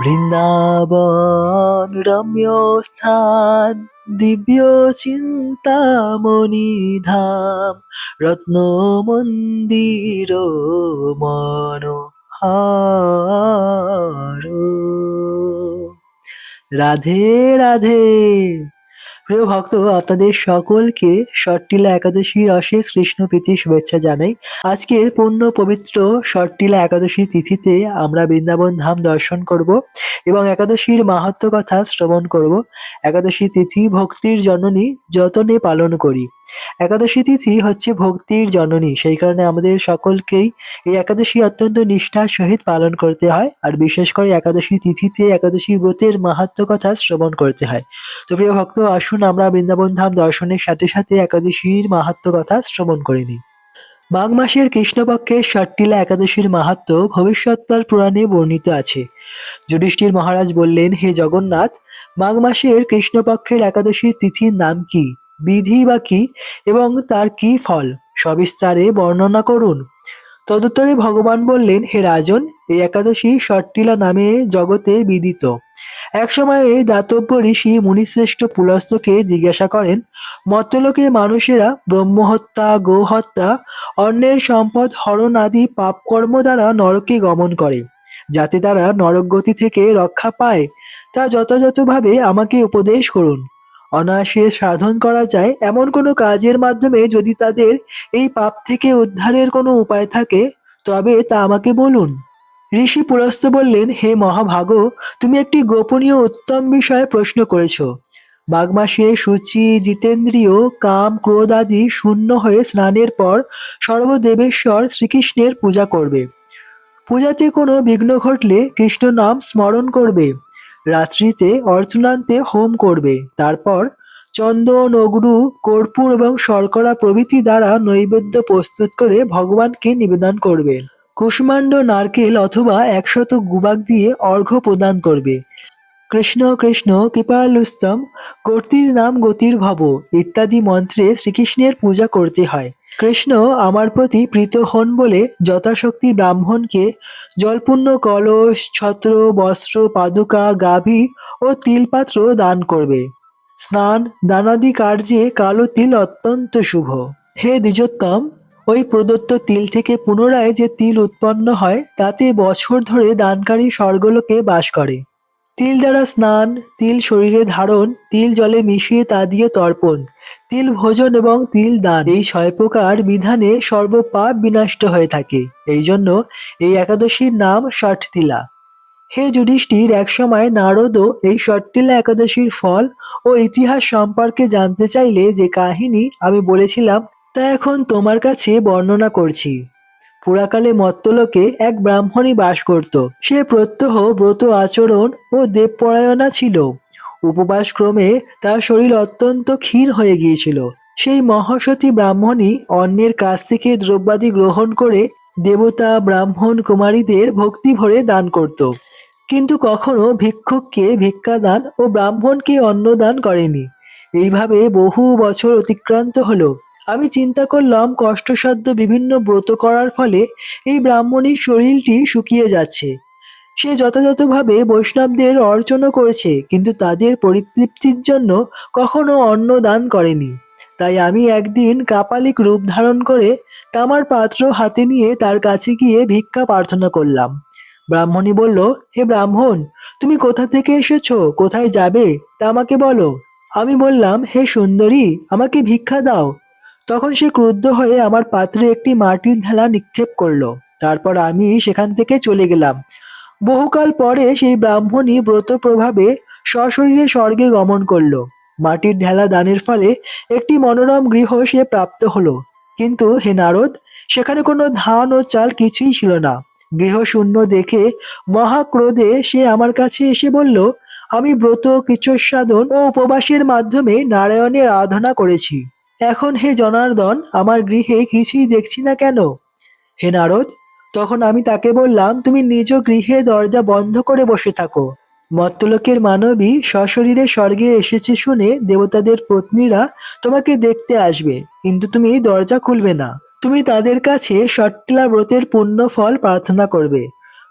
বৃন্দাবন রম্য স্থান দিব্য চিন্তামণি ধাম রত্ন মন্দির মন রাধে রাধে প্রিয় ভক্ত, আপনাদের সকলকে ষট্টিলা একাদশীর অশেষ কৃষ্ণ প্রীতি শুভেচ্ছা জানাই। আজকে পূর্ণ পবিত্র ষট্টিলা একাদশী তিথিতে আমরা বৃন্দাবন ধাম দর্শন করব এবং একাদশীর মাহাত্ম কথা শ্রবণ করব। একাদশী তিথি ভক্তির জননী যতনে পালন করি। একাদশী তিথি হচ্ছে ভক্তির জননী, সেই কারণে আমাদের সকলকেই এই একাদশী অত্যন্ত নিষ্ঠার সহিত পালন করতে হয়। আর বিশেষ করে একাদশী তিথিতে একাদশী ব্রতের মাহাত্ম কথা শ্রবণ করতে হয়। তো প্রিয় ভক্ত, আসুন আমরা বৃন্দাবন ধাম দর্শনের সাথে সাথে একাদশীর মাহাত্ম কথা শ্রবণ করে নিই। মাঘ মাসের কৃষ্ণপক্ষের ষট্টিলা একাদশীর মাহাত্ম ভবিষ্যৎকাল পুরাণে বর্ণিত আছে। যুধিষ্ঠির মহারাজ বললেন, হে জগন্নাথ, মাঘ মাসের কৃষ্ণপক্ষের একাদশীর তিথির নাম কি? বিধি বা কি এবং তার কি ফল? সবিস্তারে বর্ণনা করুন। তদুত্তরে ভগবান বললেন, হে রাজন, এই একাদশী ষট্টিলা নামে জগতে বিদিত। একসময় এই দাতব্য ঋষি মুনিশ্রেষ্ঠ পুলস্তকে জিজ্ঞাসা করেন মর্তলোকে মানুষেরা ব্রহ্মহত্যা, গোহত্যা, অন্যের সম্পদ, হরণ আদি পাপকর্ম দ্বারা নরকে গমন করে, যাতে তারা নরকগতি থেকে রক্ষা পায়। তা যথাযথভাবে আমাকে উপদেশ করুন। অনায়াসে সাধন করা যায়, এমন কোনো কাজের মাধ্যমে যদি তাদের এই পাপ থেকে উদ্ধারের কোনো উপায় থাকে, তবে তা আমাকে বলুন। ঋষি পুরস্ত বললেন, হে মহাভাগ, তুমি একটি গোপনীয় উত্তম বিষয়ে প্রশ্ন করেছ। মাঘ মাসে সূচি, জিতেন্দ্রীয়, কাম, ক্রোধ আদি শূন্য হয়ে স্নানের পর সর্বদেবেশ্বর শ্রীকৃষ্ণের পূজা করবে। পূজাতে কোনো বিঘ্ন ঘটলে কৃষ্ণ নাম স্মরণ করবে। রাত্রিতে অর্চনান্তে হোম করবে। তারপর চন্দন অগ্রু কর্পূর এবং শর্করা প্রভৃতি দ্বারা নৈবেদ্য প্রস্তুত করে ভগবানকে নিবেদন করবে। কুষ্মাণ্ড নারকেল অথবা একশত গুবাক দিয়ে অর্ঘ্য প্রদান করবে। কৃষ্ণ কৃষ্ণ, কৃপালুস্তম, কর্তির নাম গতির ভব ইত্যাদি মন্ত্রে শ্রীকৃষ্ণের পূজা করতে হয়। কৃষ্ণ আমার প্রতি প্রীত হন বলে যথাশক্তি ব্রাহ্মণকে জলপূর্ণ কলস, ছত্র, বস্ত্র, পাদুকা, গাভী ও তিলপাত্র দান করবে। স্নান, দানাদি কার্যে কালো তিল অত্যন্ত শুভ। হে দ্বিজোত্তম, ওই প্রদত্ত তিল থেকে পুনরায় যে তিল উৎপন্ন হয়, তাতে বছর ধরে দানকারী স্বর্গলোকে বাস করে। তিল দ্বারা স্নান, তিল শরীরে ধারণ, তিল জলে মিশিয়ে তা দিয়ে তর্পণ। তিল ভোজন এবং তিল দান। এই ছয় প্রকার বিধানে সর্বপাপ বিনষ্ট হয়ে থাকে। এই জন্য এই একাদশীর নাম ষট তিলা হে যুধিষ্ঠির, একসময় নারদও এই ষট্টিলা একাদশীর ফল ও ইতিহাস সম্পর্কে জানতে চাইলে যে কাহিনী আমি বলেছিলাম, তা এখন তোমার কাছে বর্ণনা করছি। পুরাকালে মত্তলোকে এক ব্রাহ্মণী বাস করত। সে প্রত্যহ ব্রত আচরণ ও দেবপরায়ণা ছিল। উপবাস ক্রমে তার শরীর অত্যন্ত ক্ষীণ হয়ে গিয়েছিল। সেই মহাসতী ব্রাহ্মণী অন্যের কাছ থেকে দ্রব্যাদি গ্রহণ করে দেবতা, ব্রাহ্মণ, কুমারীদের ভক্তি ভরে দান করত। কিন্তু কখনো ভিক্ষুককে ভিক্ষাদান ও ব্রাহ্মণকে অন্নদান করেনি। এইভাবে বহু বছর অতিক্রান্ত হলো। আমি চিন্তা করলাম কষ্টসাধ্য বিভিন্ন ব্রত করার ফলে এই ব্রাহ্মণীর শরীরটি শুকিয়ে যাচ্ছে। সে যথাযথভাবে বৈষ্ণবদের অর্চনা করেছে, কিন্তু তাদের পরিতৃপ্তির জন্য কখনো অন্ন দান করেনি। তাই আমি একদিন কাপালিক রূপ ধারণ করে তামার পাত্র হাতে নিয়ে তার কাছে গিয়ে ভিক্ষা প্রার্থনা করলাম। ব্রাহ্মণী বলল, হে ব্রাহ্মণ, তুমি কোথা থেকে এসেছ? কোথায় যাবে? তা আমাকে বলো। আমি বললাম, হে সুন্দরী, আমাকে ভিক্ষা দাও। তখন সে ক্রুদ্ধ হয়ে আমার পাত্রে একটি মাটির ঢেলা নিক্ষেপ করল। তারপর আমি সেখান থেকে চলে গেলাম। বহুকাল পরে সেই ব্রাহ্মণী ব্রত প্রভাবে সশরীরে স্বর্গে গমন করল। মাটির ঢেলা দানের ফলে একটি মনোরম গৃহ সে প্রাপ্ত হলো। কিন্তু হে নারদ, সেখানে কোনো ধান ও চাল কিছুই ছিল না। গৃহ শূন্য দেখে মহাক্রোধে সে আমার কাছে এসে বলল, আমি ব্রত কিচসাধন ও উপবাসের মাধ্যমে নারায়ণের আরাধনা করেছি। এখন হে জনার্দন, আমার গৃহে কিছুই দেখছি না কেন? হে নারদ তখন আমি তাকে বললাম, তুমি নিজ গৃহে দরজা বন্ধ করে বসে থাকো। মত্তলোকের মানবী সশরীরে স্বর্গে এসেছে শুনে দেবতাদের পত্নীরা তোমাকে দেখতে আসবে, কিন্তু তুমি দরজা খুলবে না। তুমি তাদের কাছে সট্টিলা ব্রতের পূর্ণ ফল প্রার্থনা করবে।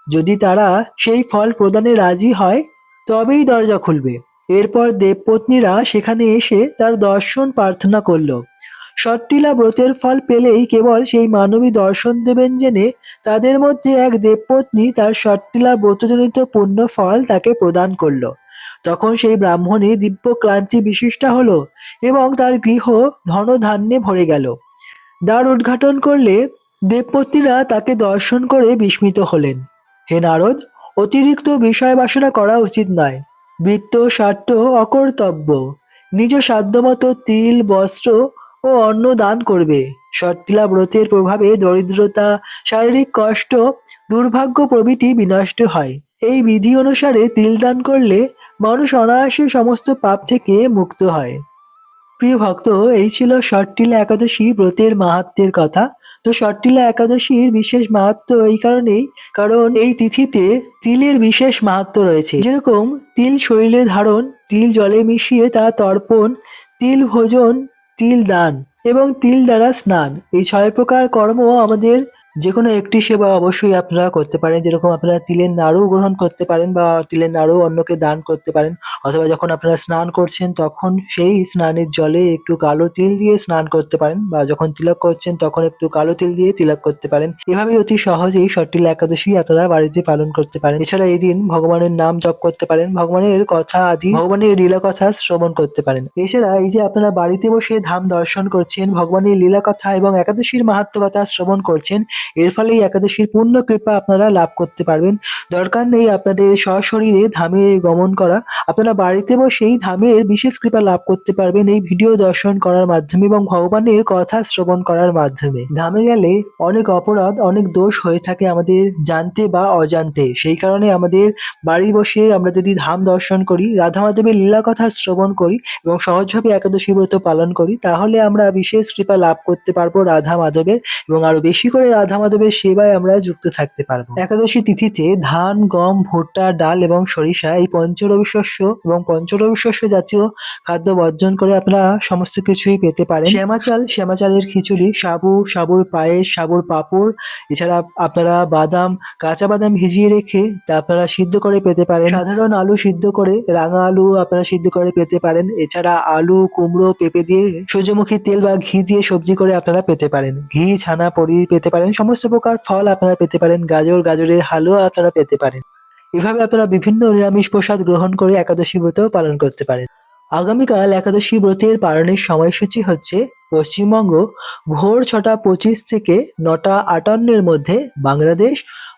যদি তারা সেই ফল প্রদানে রাজি হয়, তবেই দরজা খুলবে। এরপর দেবপত্নীরা সেখানে এসে তার দর্শন প্রার্থনা করল। সট্টিলা ব্রতের ফল পেলেই কেবল সেই মানবী দর্শন দেবেন জেনে তাদের মধ্যে এক দেবপত্নী তার সট্টিলা ব্রতজনিত পুণ্য ফল তাকে প্রদান করল। তখন সেই ব্রাহ্মণী দিব্য ক্লান্তি বিশিষ্টা হলো এবং তার গৃহ ধনধান্যে ভরে গেল। দ্বার উদ্ঘাটন করলে দেবপত্নীরা তাকে দর্শন করে বিস্মিত হলেন। হে নারদ, অতিরিক্ত বিষয় বাসনা করা উচিত নয়। বৃত্ত, স্বার্থ, অকর্তব্য, নিজ সাধ্যমতো তিল, বস্ত্র ও অন্ন দান করবে। সট্টিলা ব্রতের প্রভাবে দরিদ্রতা, শারীরিক কষ্ট, দুর্ভাগ্য প্রভৃতি বিনষ্ট হয়। এই বিধি অনুসারে তিল দান করলে মানুষ অনায়াসে সমস্ত পাপ থেকে মুক্ত হয়। প্রিয় ভক্ত, এই ছিল ষট্টিলা একাদশী ব্রতের মাহাত্মের কথা। তো ষট্টিলা একাদশীর বিশেষ মাহাত্ম এই কারণেই, কারণ এই তিথিতে তিলের বিশেষ মাহাত্ম রয়েছে। যেরকম তিল শরীরে ধারণ, তিল জলে মিশিয়ে তা তর্পণ, তিল ভোজন তিল দান এবং তিল দ্বারা স্নান। এই ছয় প্রকার কর্ম আমাদের যে কোনো একটি সেবা অবশ্যই আপনারা করতে পারেন। যেরকম আপনারা তিলের নাড়ু গ্রহণ করতে পারেন বা তিলের নাড়ু অন্যকে দান করতে পারেন। অথবা যখন আপনারা স্নান করছেন, তখন সেই স্নানের জলে একটু কালো তিল দিয়ে স্নান করতে পারেন বা যখন তিলক করছেন, তখন একটু কালো তিল দিয়ে তিলক করতে পারেন। এভাবে অতি সহজেই সট্টিল একাদশী আপনারা বাড়িতে পালন করতে পারেন। এছাড়া এই দিন ভগবানের নাম জপ করতে পারেন। ভগবানের কথা আদি, ভগবানের লীলা কথা শ্রবণ করতে পারেন। এছাড়া এই যে আপনারা বাড়িতে বসে ধাম দর্শন করছেন, ভগবানের লীলা কথা এবং একাদশীর মাহাত্ম কথা শ্রবণ করছেন এর ফলে এই একাদশীর পূর্ণ কৃপা আপনারা লাভ করতে পারবেন। দরকার নেই আপনাদের সশরীরে ধামে গমন করা। আপনারা বাড়িতে বসেই ধামের বিশেষ কৃপা লাভ করতে পারবেন এই ভিডিও দর্শন করার মাধ্যমে এবং ভগবানের কথা শ্রবণ করার মাধ্যমে। ধামে গেলে অনেক অপরাধ, অনেক দোষ হয়ে থাকে আমাদের জানতে বা অজান্তে। সেই কারণে আমাদের বাড়ি বসে আমরা যদি ধাম দর্শন করি, রাধা মাধবের লীলা কথা শ্রবণ করি এবং সহজভাবে একাদশী ব্রত পালন করি, তাহলে আমরা বিশেষ কৃপা লাভ করতে পারব রাধা মাধবের এবং আরও বেশি করে রাধা মাধবের সেবায় আমরা যুক্ত থাকতে পারব। একাদশী তিথিতে ধান, গম, ভুট্টা, ডাল এবং সরিষা এই পঞ্চরবি শস্য এবং পঞ্চরবি শস্য জাতীয় খাদ্য বর্জন করে আপনারা সমস্ত কিছুই পেতে পারেন। শ্যামাচাল, শ্যামাচালের খিচুড়ি, সাবু, সাবুর পায়েস, সাবুর পাঁপড়, এছাড়া আপনারা বাদাম, কাঁচা বাদাম ভিজিয়ে রেখে তা আপনারা সিদ্ধ করে পেতে পারেন। সাধারণ আলু সিদ্ধ করে রাঙা আলু আপনারা সিদ্ধ করে পেতে পারেন। এছাড়া আলু, কুমড়ো, পেঁপে দিয়ে সূর্যমুখী তেল বা ঘি দিয়ে সবজি করে আপনারা পেতে পারেন। ঘি, ছানা পরি পেতে পারেন। সমস্ত প্রকার ফল আপনারা পেতে পারেন, গাজর, গাজরের হালুয়া আপনারা পেতে পারেন। এভাবে আপনারা বিভিন্ন নিরামিষ প্রসাদ গ্রহণ করে একাদশী ব্রত পালন করতে পারেন। আগামীকাল একাদশী ব্রতের পালনের সময়সূচি হচ্ছে পশ্চিমবঙ্গ ভোর ছটা পঁচিশ থেকে নটা আটান্নের মধ্যে বাংলাদেশ,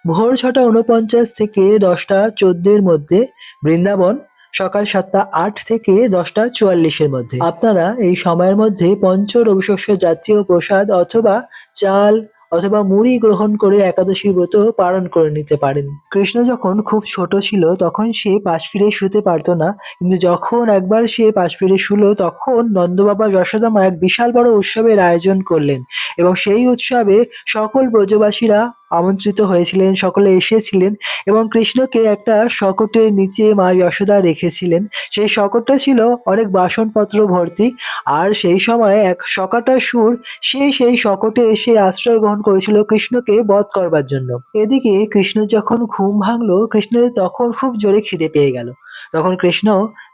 ভোর ছটা উনপঞ্চাশ থেকে দশটা চোদ্দের মধ্যে বৃন্দাবন, সকাল সাতটা আট থেকে দশটা চুয়াল্লিশের মধ্যে। আপনারা এই সময়ের মধ্যে পঞ্চ রবিশস্য জাতীয় প্রসাদ অথবা চাল অথবা মুড়ি গ্রহণ করে একাদশী ব্রত পালন করে নিতে পারেন। কৃষ্ণ যখন খুব ছোট ছিল, তখন সে পাশ ফিরে শুতে পারত না। কিন্তু যখন একবার সে পাশ ফিরে শুলো, তখন নন্দবাবা যশোদামা এক বিশাল বড় উৎসবের আয়োজন করলেন এবং সেই উৎসবে সকল ব্রজবাসীরা আমন্ত্রিত হয়েছিলেন, সকলে এসেছিলেন এবং কৃষ্ণকে একটা শকটের নিচে মা যশোদা রেখেছিলেন। সেই শকটটা ছিল অনেক বাসনপত্র ভর্তি আর সেই সময় এক শকাটা সুর, সে সেই শকটে এসে আশ্রয় গ্রহণ করেছিল কৃষ্ণকে বধ করবার জন্য। এদিকে কৃষ্ণ যখন ঘুম ভাঙলো, কৃষ্ণের তখন খুব জোরে খিদে পেয়ে গেল। তখন কৃষ্ণ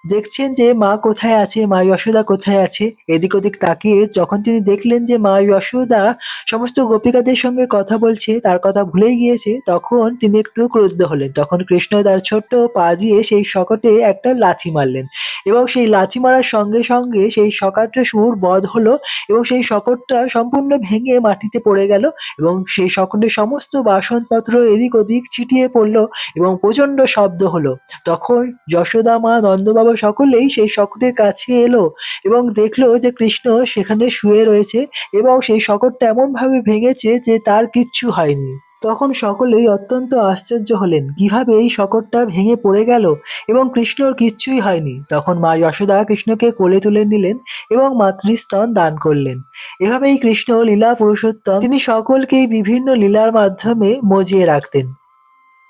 দেখছেন যে মা কোথায় আছে, মা যশোদা কোথায় আছে? এদিক ওদিক তাকিয়ে যখন তিনি দেখলেন যে মা যশোদা সমস্ত গোপিকাদের সঙ্গে কথা বলছে, তার কথা ভুলেই গিয়েছে, তখন তিনি একটু ক্রুদ্ধ হলেন। তখন কৃষ্ণ তার ছোট্ট পা দিয়ে সেই শকটে একটা লাথি মারলেন এবং সেই লাথি মারার সঙ্গে সঙ্গে সেই শকাটটা সুর বধ হলো এবং সেই শকটটা সম্পূর্ণ ভেঙে মাটিতে পড়ে গেল এবং সেই শকটের সমস্ত বাসনপত্র এদিক ওদিক ছিটিয়ে পড়ল এবং প্রচণ্ড শব্দ হলো। তখন যশোদা, মা নন্দবাবা সকলেই সেই শকটের কাছে এলো এবং দেখল যে কৃষ্ণ সেখানে শুয়ে রয়েছে এবং সেই শকটটা এমনভাবে ভেঙেছে যে তার কিচ্ছু হয়নি। তখন সকলেই অত্যন্ত আশ্চর্য হলেন, কীভাবে এই শকটটা ভেঙে পড়ে গেল এবং কৃষ্ণর কিচ্ছুই হয়নি। তখন মা যশোদা কৃষ্ণকে কোলে তুলে নিলেন এবং মাতৃস্তন দান করলেন। এভাবেই কৃষ্ণ লীলা পুরুষোত্তম তিনি সকলকেই বিভিন্ন লীলার মাধ্যমে মজিয়ে রাখতেন।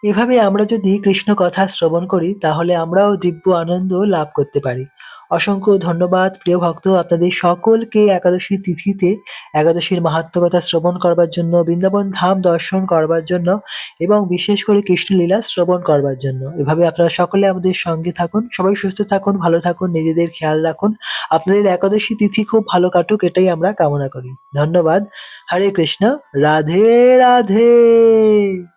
এভাবে আমরা যদি কৃষ্ণ কথা শ্রবণ করি, তাহলে আমরাও দিব্য আনন্দ লাভ করতে পারি। অসংখ্য ধন্যবাদ, প্রিয় ভক্ত, আপনাদের সকলকে একাদশী তিথিতে, একাদশীর মাহাত্ম্য কথা শ্রবণ করবার জন্য, বৃন্দাবন ধাম দর্শন করবার জন্য, এবং বিশেষ করে কৃষ্ণলীলা শ্রবণ করবার জন্য। এভাবে আপনারা সকলে আমাদের সঙ্গে থাকুন, সবাই সুস্থ থাকুন, ভালো থাকুন, নিজেদের খেয়াল রাখুন। আপনাদের একাদশী তিথি খুব ভালো কাটুক, এটাই আমরা কামনা করি। ধন্যবাদ। হরে কৃষ্ণ। রাধে রাধে।